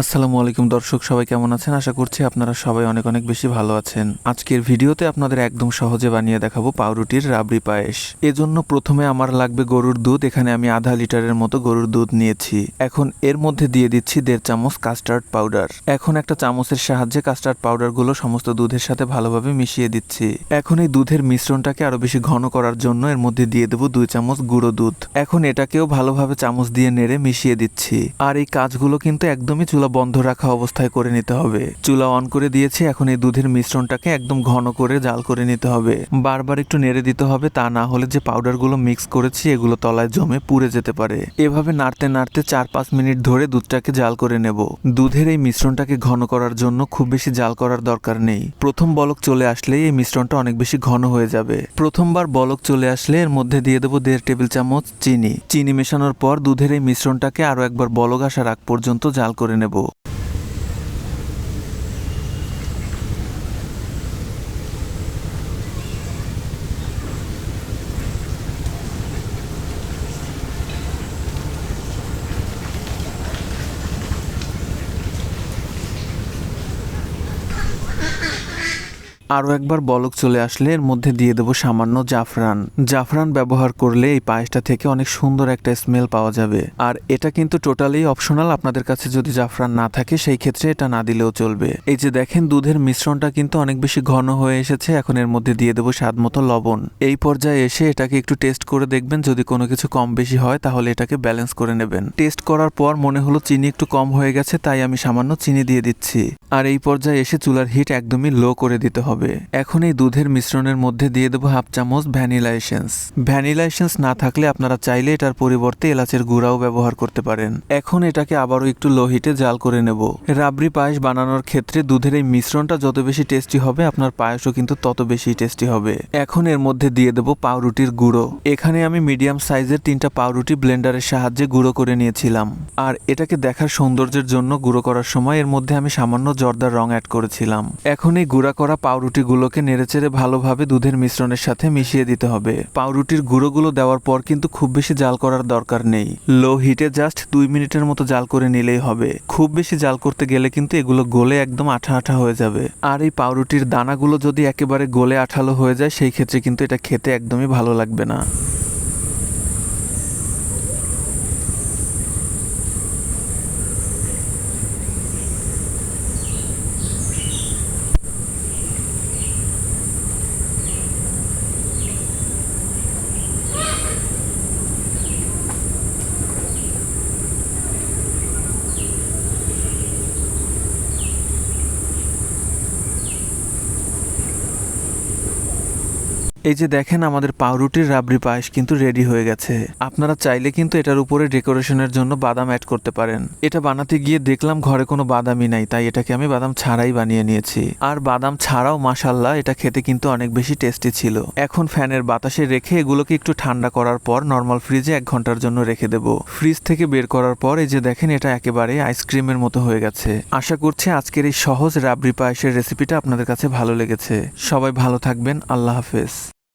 আসসালামু আলাইকুম দর্শক, সবাই কেমন আছেন? আশা করছি আপনারা সবাই অনেক অনেক বেশি ভালো আছেন। আজকের ভিডিওতে আপনাদের একদম সহজে বানিয়ে দেখাবো পাউরুটির রাবড়ি পায়েস। এজন্য প্রথমে আমার লাগবে গরুর দুধ, এখানে আমি আধা লিটারের মতো গরুর দুধ নিয়েছি। এখন এর মধ্যে দিয়ে দিচ্ছি দেড় চামচ কাস্টার্ড পাউডার। এখন একটা চামচের সাহায্যে কাস্টার্ড পাউডারগুলো সমস্ত দুধের সাথে ভালোভাবে মিশিয়ে দিচ্ছি। এখন এই দুধের মিশ্রণটাকে আরও বেশি ঘন করার জন্য এর মধ্যে দিয়ে দেবো দুই চামচ গুঁড়ো দুধ। এখন এটাকেও ভালোভাবে চামচ দিয়ে নেড়ে মিশিয়ে দিচ্ছি। আর এই কাজগুলো কিন্তু একদমই চুলা বন্ধ রাখা অবস্থায় করে নিতে হবে। চুলা অন করে দিয়েছি, এখন এই দুধের মিশ্রণটাকে একদম ঘন করে জাল করে নিতে হবে। বারবার একটু নেড়ে দিতে হবে, তা না হলে যে পাউডারগুলো মিক্স করেছি, এগুলো তলায় জমে পুড়ে যেতে পারে। এভাবে নাড়তে নাড়তে চার পাঁচ মিনিট ধরে দুধটাকে জাল করে নেব। দুধের এই মিশ্রণটাকে ঘন করার জন্য খুব বেশি জাল করার দরকার নেই। প্রথম বলক চলে আসলেই এই মিশ্রণটা অনেক বেশি ঘন হয়ে যাবে। প্রথমবার বলক চলে আসলে এর মধ্যে দিয়ে দেবো দেড় টেবিল চামচ চিনি। চিনি মেশানোর পর দুধের এই মিশ্রণটাকে আরও একবার বলক আসার আগ পর্যন্ত জাল করে নেব। Bu. আরও একবার বলক চলে আসলে এর মধ্যে দিয়ে দেবো সামান্য জাফরান। জাফরান ব্যবহার করলে এই পায়েসটা থেকে অনেক সুন্দর একটা স্মেল পাওয়া যাবে। আর এটা কিন্তু টোটালি অপশনাল, আপনাদের কাছে যদি জাফরান না থাকে, সেই ক্ষেত্রে এটা না দিলেও চলবে। এই যে দেখেন, দুধের মিশ্রণটা কিন্তু অনেক বেশি ঘন হয়ে এসেছে। এখন এর মধ্যে দিয়ে দেবো স্বাদ মতো লবণ। এই পর্যায়ে এসে এটাকে একটু টেস্ট করে দেখবেন। যদি কোনো কিছু কম বেশি হয়, তাহলে এটাকে ব্যালেন্স করে নেবেন। টেস্ট করার পর মনে হলো চিনি একটু কম হয়ে গেছে, তাই আমি সামান্য চিনি দিয়ে দিচ্ছি। আর এই পর্যায়ে এসে চুলার হিট একদমই লো করে দিতে হবে। এখন এই দুধের মিশ্রণের মধ্যে দিয়ে দেবো হাফ চামচ ভ্যানিলা এসেন্স। ভ্যানিলা এসেন্স না থাকলে আপনারা চাইলে এটার পরিবর্তে এলাচের গুঁড়াও ব্যবহার করতে পারেন। এখন এটাকে আবারও একটু লো হিটে জাল করে নেব। রাবড়ি পায়েস বানানোর ক্ষেত্রে দুধের এই মিশ্রণটা যত বেশি টেস্টি হবে, আপনার পায়েসও কিন্তু তত বেশি টেস্টি হবে। এখন এর মধ্যে দিয়ে দেবো পাউরুটির গুঁড়ো। এখানে আমি মিডিয়াম সাইজের তিনটা পাউরুটি ব্লেন্ডারের সাহায্যে গুঁড়ো করে নিয়েছিলাম। আর এটাকে দেখার সৌন্দর্যের জন্য গুঁড়ো করার সময় এর মধ্যে আমি সামান্য জর্দার রং অ্যাড করেছিলাম। এখন এই গুঁড়া করা পাউরুটিগুলোকে নেড়েচেড়ে ভালোভাবে দুধের মিশ্রণের সাথে মিশিয়ে দিতে হবে। পাউরুটির গুঁড়োগুলো দেওয়ার পর কিন্তু খুব বেশি জাল করার দরকার নেই। লো হিটে জাস্ট দুই মিনিটের মতো জাল করে নিলেই হবে। খুব বেশি জাল করতে গেলে কিন্তু এগুলো গলে একদম আঠা আঠা হয়ে যাবে। আর এই পাউরুটির দানাগুলো যদি একেবারে গলে আঠালো হয়ে যায়, সেই ক্ষেত্রে কিন্তু এটা খেতে একদমই ভালো লাগবে না। এই যে দেখেন আমাদের পাউরুটির রাবড়ি পায়েস কিন্তু রেডি হয়ে গেছে। আপনারা চাইলে কিন্তু এটার উপরে ডেকোরেশনের জন্য বাদাম অ্যাড করতে পারেন। এটা বানাতে গিয়ে দেখলাম ঘরে কোনো বাদামই নাই, তাই এটাকে আমি বাদাম ছাড়াই বানিয়ে নিয়েছি। আর বাদাম ছাড়াও মাসাল্লাহ এটা খেতে কিন্তু অনেক বেশি টেস্টি ছিল। এখন ফ্যানের বাতাসে রেখে এগুলোকে একটু ঠান্ডা করার পর নর্মাল ফ্রিজে এক ঘণ্টার জন্য রেখে দেব। ফ্রিজ থেকে বের করার পর এই যে দেখেন এটা একেবারে আইসক্রিমের মতো হয়ে গেছে। আশা করছি আজকের এই সহজ রাবড়ি পায়েসের রেসিপিটা আপনাদের কাছে ভালো লেগেছে। সবাই ভালো থাকবেন, আল্লাহ হাফেজ।